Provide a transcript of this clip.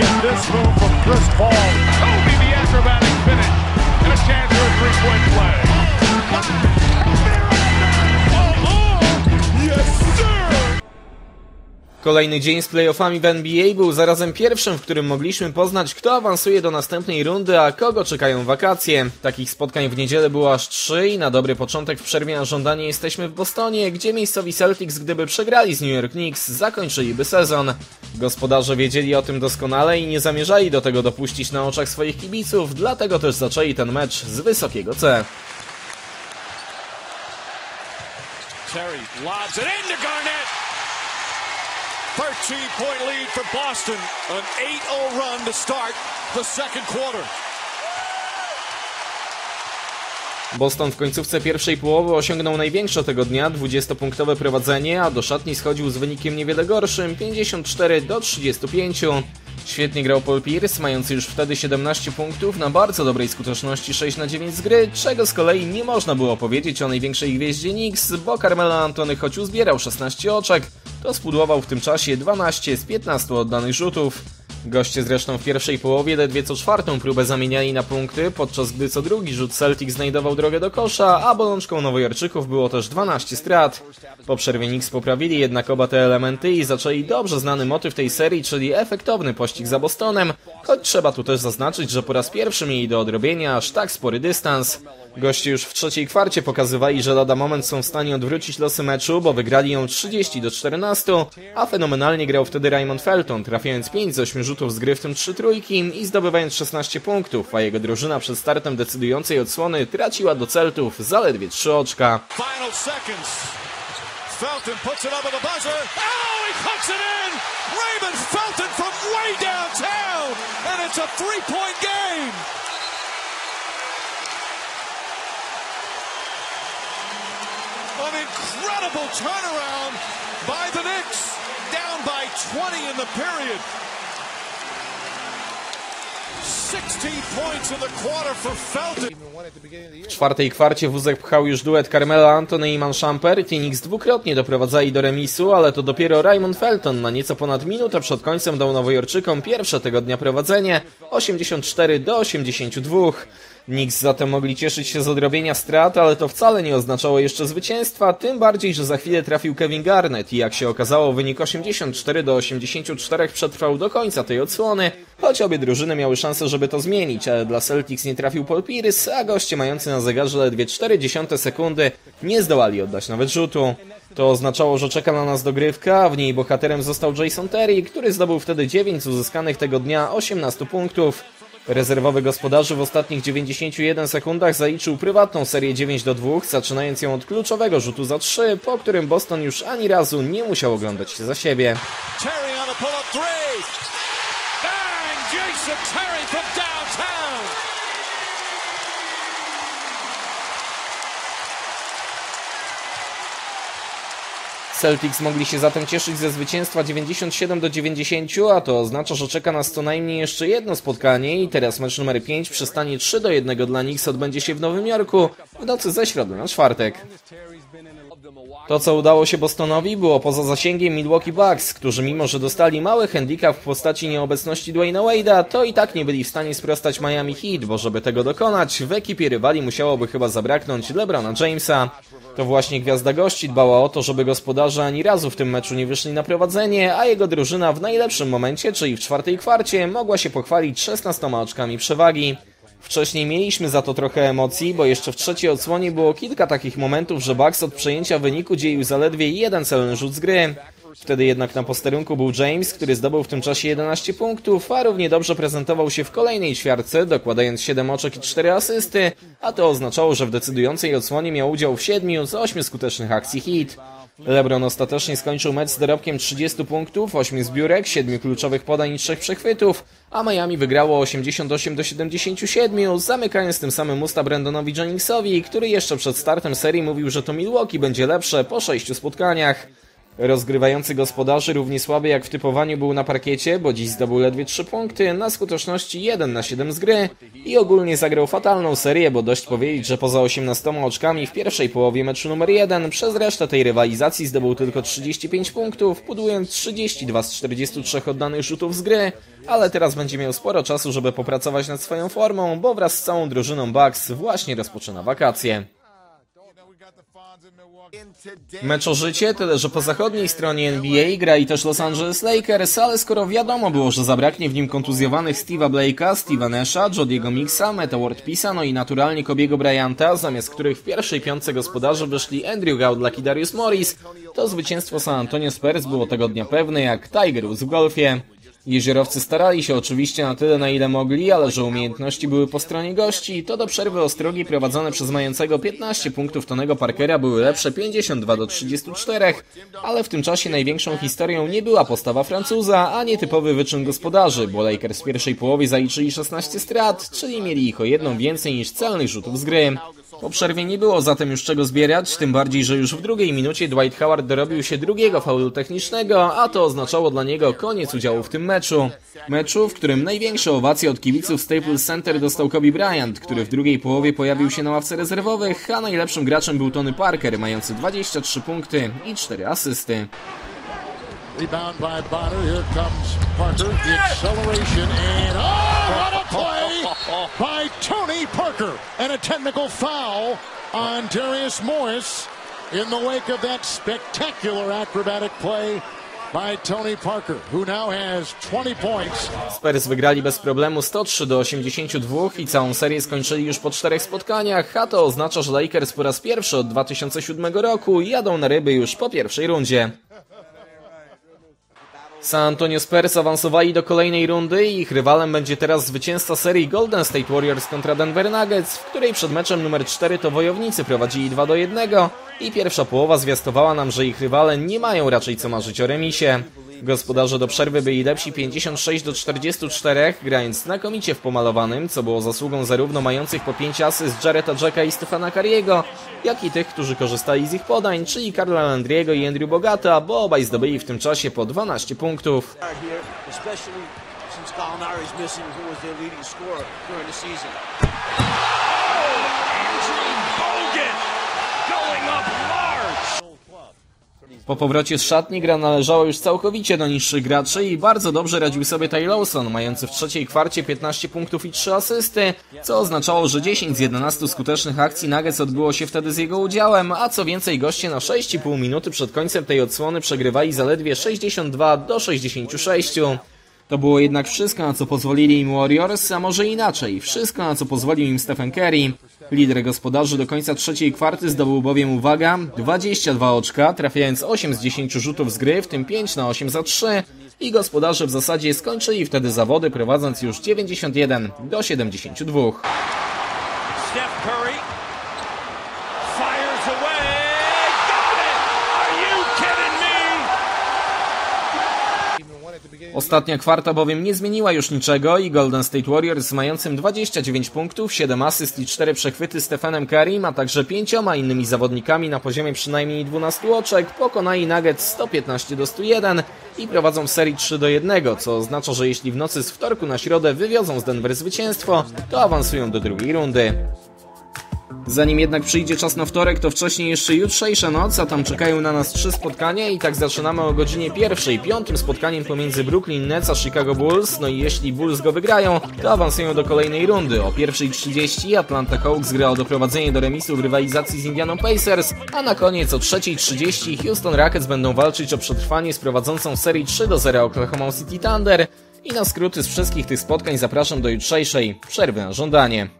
get this move from Chris Paul. Kobe the acrobatic finish. And a chance for a three-point play. Kolejny dzień z playoffami w NBA był zarazem pierwszym, w którym mogliśmy poznać, kto awansuje do następnej rundy, a kogo czekają wakacje. Takich spotkań w niedzielę było aż trzy i na dobry początek w przerwie na żądanie jesteśmy w Bostonie, gdzie miejscowi Celtics, gdyby przegrali z New York Knicks, zakończyliby sezon. Gospodarze wiedzieli o tym doskonale i nie zamierzali do tego dopuścić na oczach swoich kibiców, dlatego też zaczęli ten mecz z wysokiego C. Terry lobs it into Garnett. 13 point lead for Boston. An 8 0 run to start the second quarter. Boston w końcówce pierwszej połowy osiągnął największe tego dnia 20-punktowe prowadzenie, a do szatni schodził z wynikiem niewiele gorszym 54 do 35. Świetnie grał Paul Pierce, mający już wtedy 17 punktów na bardzo dobrej skuteczności 6 na 9 z gry, czego z kolei nie można było powiedzieć o największej gwieździe Knicks, bo Carmelo Antony choć uzbierał 16 oczek, to spudłował w tym czasie 12 z 15 oddanych rzutów. Goście zresztą w pierwszej połowie ledwie co czwartą próbę zamieniali na punkty, podczas gdy co drugi rzut Celtic znajdował drogę do kosza, a bolączką nowojorczyków było też 12 strat. Po przerwie Knicks poprawili jednak oba te elementy i zaczęli dobrze znany motyw tej serii, czyli efektowny pościg za Bostonem, choć trzeba tu też zaznaczyć, że po raz pierwszy mieli do odrobienia aż tak spory dystans. Goście już w trzeciej kwarcie pokazywali, że lada moment są w stanie odwrócić losy meczu, bo wygrali ją 30 do 14, a fenomenalnie grał wtedy Raymond Felton, trafiając 5 z 8 rzutów z gry, w tym 3 trójki i zdobywając 16 punktów, a jego drużyna przed startem decydującej odsłony traciła do Celtów zaledwie 3 oczka. Felton puts it up at the buzzer. Oh, he hooks it in! Raymond Felton from way downtown! And it's a three point game! An incredible turnaround by the Knicks. Down by 20 in the period. 16 points in the quarter for Felton. W czwartej kwarcie wózek pchał już duet Carmela Antony i Manshamper. Phoenix dwukrotnie doprowadzali do remisu, ale to dopiero Raymond Felton na nieco ponad minutę przed końcem dał Nowojorczykom pierwsze tego dnia prowadzenie 84 do 82. Knicks zatem mogli cieszyć się z odrobienia strat, ale to wcale nie oznaczało jeszcze zwycięstwa, tym bardziej, że za chwilę trafił Kevin Garnett i jak się okazało wynik 84 do 84 przetrwał do końca tej odsłony, choć obie drużyny miały szansę, żeby to zmienić, ale dla Celtics nie trafił Paul Pierce, a goście mający na zegarze ledwie 0,4 sekundy nie zdołali oddać nawet rzutu. To oznaczało, że czeka na nas dogrywka, a w niej bohaterem został Jason Terry, który zdobył wtedy 9 z uzyskanych tego dnia 18 punktów. Rezerwowy gospodarzy w ostatnich 91 sekundach zaliczył prywatną serię 9 do 2, zaczynając ją od kluczowego rzutu za 3, po którym Boston już ani razu nie musiał oglądać się za siebie. Terry on a pull-up three. Bang! Jason Terry from downtown. Celtics mogli się zatem cieszyć ze zwycięstwa 97 do 90, a to oznacza, że czeka nas co najmniej jeszcze jedno spotkanie i teraz mecz numer 5 przy stanie 3 do 1 dla Knicks odbędzie się w Nowym Jorku w nocy ze środy na czwartek. To, co udało się Bostonowi, było poza zasięgiem Milwaukee Bucks, którzy mimo, że dostali mały handicap w postaci nieobecności Dwayna Wade'a, to i tak nie byli w stanie sprostać Miami Heat, bo żeby tego dokonać, w ekipie rywali musiałoby chyba zabraknąć LeBrona Jamesa. To właśnie gwiazda gości dbała o to, żeby gospodarze ani razu w tym meczu nie wyszli na prowadzenie, a jego drużyna w najlepszym momencie, czyli w czwartej kwarcie, mogła się pochwalić 16 oczkami przewagi. Wcześniej mieliśmy za to trochę emocji, bo jeszcze w trzeciej odsłonie było kilka takich momentów, że Bucks od przejęcia wyniku dzielił zaledwie jeden celny rzut z gry. Wtedy jednak na posterunku był James, który zdobył w tym czasie 11 punktów, a równie dobrze prezentował się w kolejnej ćwiartce, dokładając 7 oczek i 4 asysty, a to oznaczało, że w decydującej odsłonie miał udział w 7 z 8 skutecznych akcji hit. LeBron ostatecznie skończył mecz z dorobkiem 30 punktów, 8 zbiórek, 7 kluczowych podań i 3 przechwytów, a Miami wygrało 88 do 77, zamykając tym samym usta Brandonowi Jenningsowi, który jeszcze przed startem serii mówił, że to Milwaukee będzie lepsze po 6 spotkaniach. Rozgrywający gospodarzy równie słaby jak w typowaniu był na parkiecie, bo dziś zdobył ledwie 3 punkty, na skuteczności 1 na 7 z gry i ogólnie zagrał fatalną serię, bo dość powiedzieć, że poza 18 oczkami w pierwszej połowie meczu numer 1 przez resztę tej rywalizacji zdobył tylko 35 punktów, pudując 32 z 43 oddanych rzutów z gry, ale teraz będzie miał sporo czasu, żeby popracować nad swoją formą, bo wraz z całą drużyną Bucks właśnie rozpoczyna wakacje. Mecz o życie, tyle że po zachodniej stronie NBA gra i też Los Angeles Lakers, ale skoro wiadomo było, że zabraknie w nim kontuzjowanych Steve'a Blake'a, Steve'a Nasha, Jodiego Mixa, Meta Ward Pisa, no i naturalnie Kobiego Bryanta, zamiast których w pierwszej piątce gospodarzy wyszli Andrew Gaudlak i Darius Morris, to zwycięstwo San Antonio Spurs było tego dnia pewne jak Tiger w golfie. Jeziorowcy starali się oczywiście na tyle, na ile mogli, ale że umiejętności były po stronie gości, to do przerwy ostrogi prowadzone przez mającego 15 punktów Tonego Parkera były lepsze 52 do 34, ale w tym czasie największą historią nie była postawa Francuza, a nie typowy wyczyn gospodarzy, bo Lakers w pierwszej połowie zaliczyli 16 strat, czyli mieli ich o jedną więcej niż celnych rzutów z gry. Po przerwie nie było zatem już czego zbierać, tym bardziej, że już w drugiej minucie Dwight Howard dorobił się drugiego faulu technicznego, a to oznaczało dla niego koniec udziału w tym meczu. Meczu, w którym największe owacje od kibiców Staples Center dostał Kobe Bryant, który w drugiej połowie pojawił się na ławce rezerwowych, a najlepszym graczem był Tony Parker, mający 23 punkty i 4 asysty. Rebound by Bonner. Here comes Parker. The acceleration and oh, what a play by Tony Parker and a technical foul on Darius Morris in the wake of that spectacular acrobatic play by Tony Parker, who now has 20 points. Spurs wygrali bez problemu 103 do 82 i całą serię skończyli już po czterech spotkaniach, a to oznacza, że Lakers po raz pierwszy od 2007 roku jadą na ryby już po pierwszej rundzie. San Antonio Spurs awansowali do kolejnej rundy i ich rywalem będzie teraz zwycięzca serii Golden State Warriors kontra Denver Nuggets, w której przed meczem numer 4 to wojownicy prowadzili 2 do 1 i pierwsza połowa zwiastowała nam, że ich rywale nie mają raczej co marzyć o remisie. Gospodarze do przerwy byli lepsi 56 do 44, grając znakomicie w pomalowanym, co było zasługą zarówno mających po 5 asyst Jareta Jacka i Stefana Kariego, jak i tych, którzy korzystali z ich podań, czyli Karla Landriego i Andrew Bogata, bo obaj zdobyli w tym czasie po 12 punktów. here, Po powrocie z szatni gra należała już całkowicie do niższych graczy i bardzo dobrze radził sobie Ty Lawson, mający w trzeciej kwarcie 15 punktów i 3 asysty, co oznaczało, że 10 z 11 skutecznych akcji Nuggets odbyło się wtedy z jego udziałem, a co więcej goście na 6,5 minuty przed końcem tej odsłony przegrywali zaledwie 62 do 66. To było jednak wszystko, na co pozwolili im Warriors, a może inaczej, wszystko, na co pozwolił im Stephen Curry. Lider gospodarzy do końca trzeciej kwarty zdobył bowiem, uwaga, 22 oczka, trafiając 8 z 10 rzutów z gry, w tym 5 na 8 za 3 i gospodarze w zasadzie skończyli wtedy zawody, prowadząc już 91 do 72. Steph Curry Ostatnia kwarta bowiem nie zmieniła już niczego i Golden State Warriors z mającym 29 punktów, 7 asyst i 4 przechwyty Stefanem Currym, a także pięcioma innymi zawodnikami na poziomie przynajmniej 12 oczek pokonali Nuggets 115 do 101 i prowadzą w serii 3 do 1, co oznacza, że jeśli w nocy z wtorku na środę wywiozą z Denver zwycięstwo, to awansują do drugiej rundy. Zanim jednak przyjdzie czas na wtorek, to wcześniej jeszcze jutrzejsza noc, a tam czekają na nas trzy spotkania i tak zaczynamy o godzinie pierwszej, piątym spotkaniem pomiędzy Brooklyn Nets a Chicago Bulls, no i jeśli Bulls go wygrają, to awansują do kolejnej rundy. O pierwszej 30 Atlanta Hawks gra o doprowadzenie do remisu w rywalizacji z Indianą Pacers, a na koniec o trzeciej 30 Houston Rockets będą walczyć o przetrwanie z prowadzącą serii 3 do 0 Oklahoma City Thunder i na skróty z wszystkich tych spotkań zapraszam do jutrzejszej przerwy na żądanie.